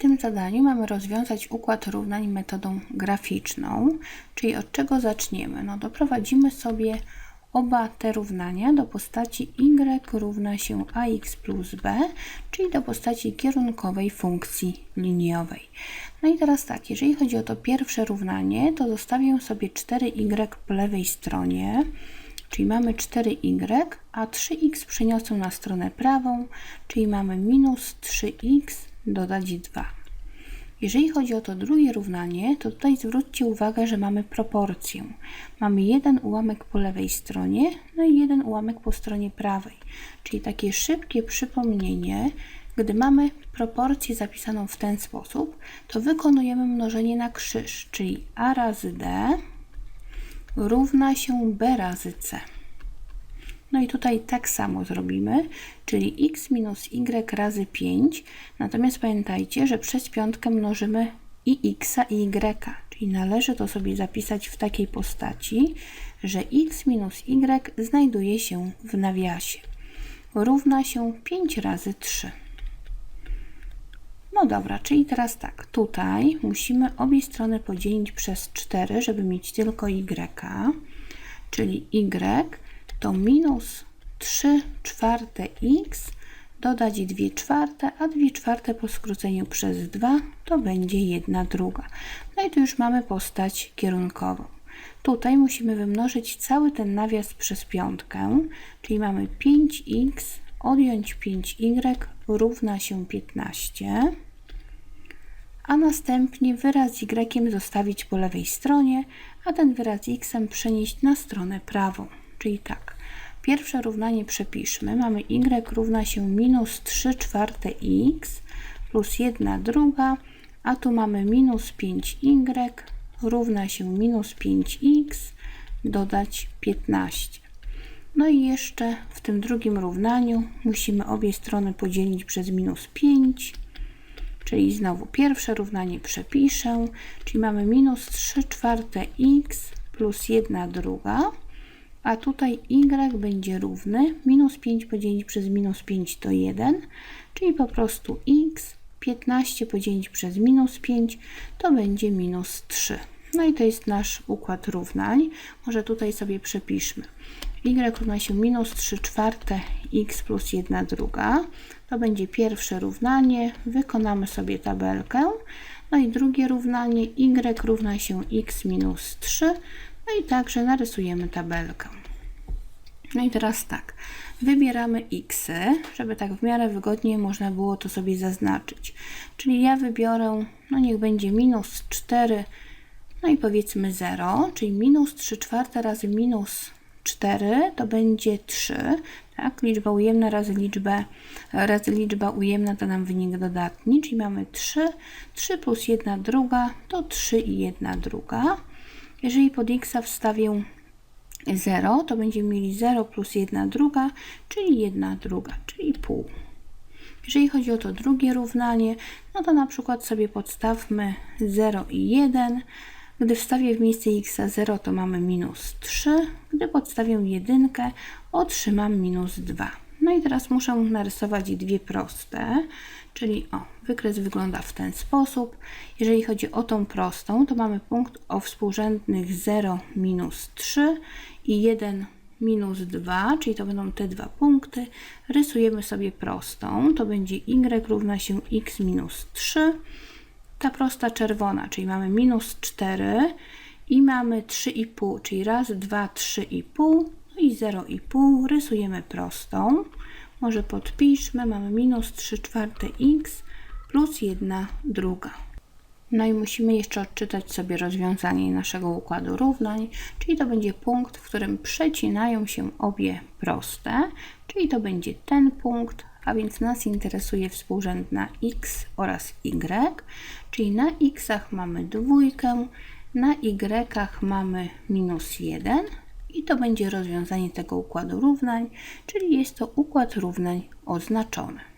tym zadaniu mamy rozwiązać układ równań metodą graficzną, czyli od czego zaczniemy? No doprowadzimy sobie oba te równania do postaci y równa się ax plus b, czyli do postaci kierunkowej funkcji liniowej. No i teraz tak, jeżeli chodzi o to pierwsze równanie, to zostawię sobie 4y po lewej stronie, czyli mamy 4y, a 3x przeniosę na stronę prawą, czyli mamy minus 3x dodać 2. Jeżeli chodzi o to drugie równanie, to tutaj zwróćcie uwagę, że mamy proporcję. Mamy jeden ułamek po lewej stronie, no i jeden ułamek po stronie prawej. Czyli takie szybkie przypomnienie, gdy mamy proporcję zapisaną w ten sposób, to wykonujemy mnożenie na krzyż, czyli a razy d równa się b razy c. No i tutaj tak samo zrobimy, czyli x minus y razy 5. Natomiast pamiętajcie, że przez piątkę mnożymy i x i y, czyli należy to sobie zapisać w takiej postaci, że x minus y znajduje się w nawiasie. Równa się 5 razy 3. No dobra, czyli teraz tak, tutaj musimy obie strony podzielić przez 4, żeby mieć tylko y, czyli y to minus 3 czwarte x dodać 2 czwarte, a 2 czwarte po skróceniu przez 2 to będzie 1 druga. No i tu już mamy postać kierunkową. Tutaj musimy wymnożyć cały ten nawias przez piątkę, czyli mamy 5x odjąć 5y równa się 15, a następnie wyraz y zostawić po lewej stronie, a ten wyraz x przenieść na stronę prawą. Czyli tak, pierwsze równanie przepiszmy. Mamy y równa się minus 3 czwarte x plus 1 druga, a tu mamy minus 5y równa się minus 5x dodać 15. No i jeszcze w tym drugim równaniu musimy obie strony podzielić przez minus 5, czyli znowu pierwsze równanie przepiszę, czyli mamy minus 3 czwarte x plus 1 druga, a tutaj y będzie równy minus 5 podzielić przez minus 5 to 1, czyli po prostu x 15 podzielić przez minus 5 to będzie minus 3. No i to jest nasz układ równań. Może tutaj sobie przepiszmy. y równa się minus 3 czwarte x plus 1 druga. To będzie pierwsze równanie. Wykonamy sobie tabelkę. No i drugie równanie y równa się x minus 3. No i także narysujemy tabelkę. No i teraz tak, wybieramy x, żeby tak w miarę wygodnie można było to sobie zaznaczyć. Czyli ja wybiorę, no niech będzie minus 4, no i powiedzmy 0, czyli minus 3 czwarte razy minus 4 to będzie 3, tak? Liczba ujemna razy, liczbę, razy liczba ujemna to nam wynik dodatni, czyli mamy 3, 3 plus 1 druga to 3 i 1 druga. Jeżeli pod x wstawię 0, to będziemy mieli 0 plus 1 druga, czyli 1 druga, czyli pół. Jeżeli chodzi o to drugie równanie, no to na przykład sobie podstawmy 0 i 1. Gdy wstawię w miejsce x 0, to mamy minus 3. Gdy podstawię 1, otrzymam minus 2. No i teraz muszę narysować dwie proste, czyli o, wykres wygląda w ten sposób. Jeżeli chodzi o tą prostą, to mamy punkt o współrzędnych 0, minus 3 i 1, minus 2, czyli to będą te dwa punkty. Rysujemy sobie prostą, to będzie y równa się x minus 3. Ta prosta czerwona, czyli mamy minus 4 i mamy 3,5, czyli raz, dwa, 3,5 i 0,5 rysujemy prostą. Może podpiszmy, mamy minus 3 czwarte x plus 1 druga. No i musimy jeszcze odczytać sobie rozwiązanie naszego układu równań, czyli to będzie punkt, w którym przecinają się obie proste, czyli to będzie ten punkt, a więc nas interesuje współrzędna x oraz y, czyli na x'ach mamy dwójkę, na y'ach mamy minus 1, i to będzie rozwiązanie tego układu równań, czyli jest to układ równań oznaczony.